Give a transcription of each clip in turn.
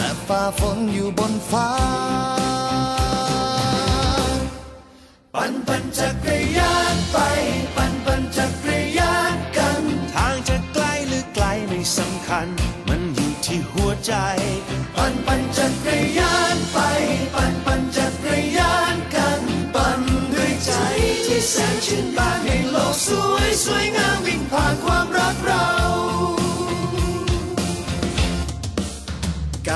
และฝ่าฝนอยู่บนฟ้า ปั่นปั่นจักรยานไปปั่น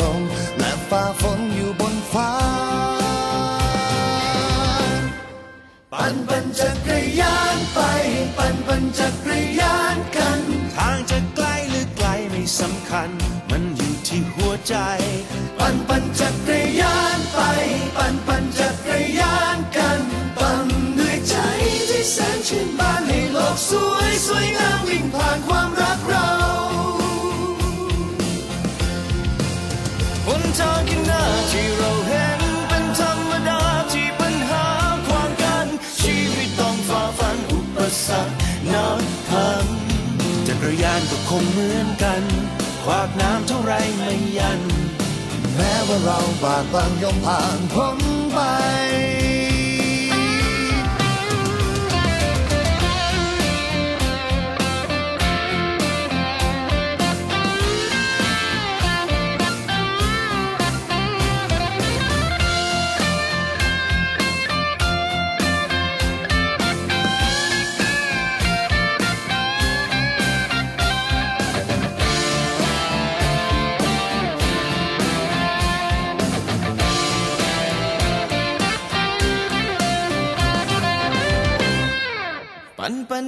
ลม และฝ่าฝนอยู่บนฟ้า ปั่นปั่นจักรยานไป ปั่นปั่นจักรยานกัน ทางจะไกลหรือไกลไม่สำคัญ มันอยู่ที่หัวใจ ปั่นปั่นจักร ทางข้างหน้าที่เราเห็นเป็นธรรมดาที่ปัญหาความกัน ชีวิตต้องฝ่าฟันอุปสรรคนับพันจักรยานก็คงเหมือนกัน ขวากน้ำเท่าไรไม่ยัน แม้ว่าเราบาดบังยอมผ่านพ้นไป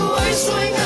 hoy swing.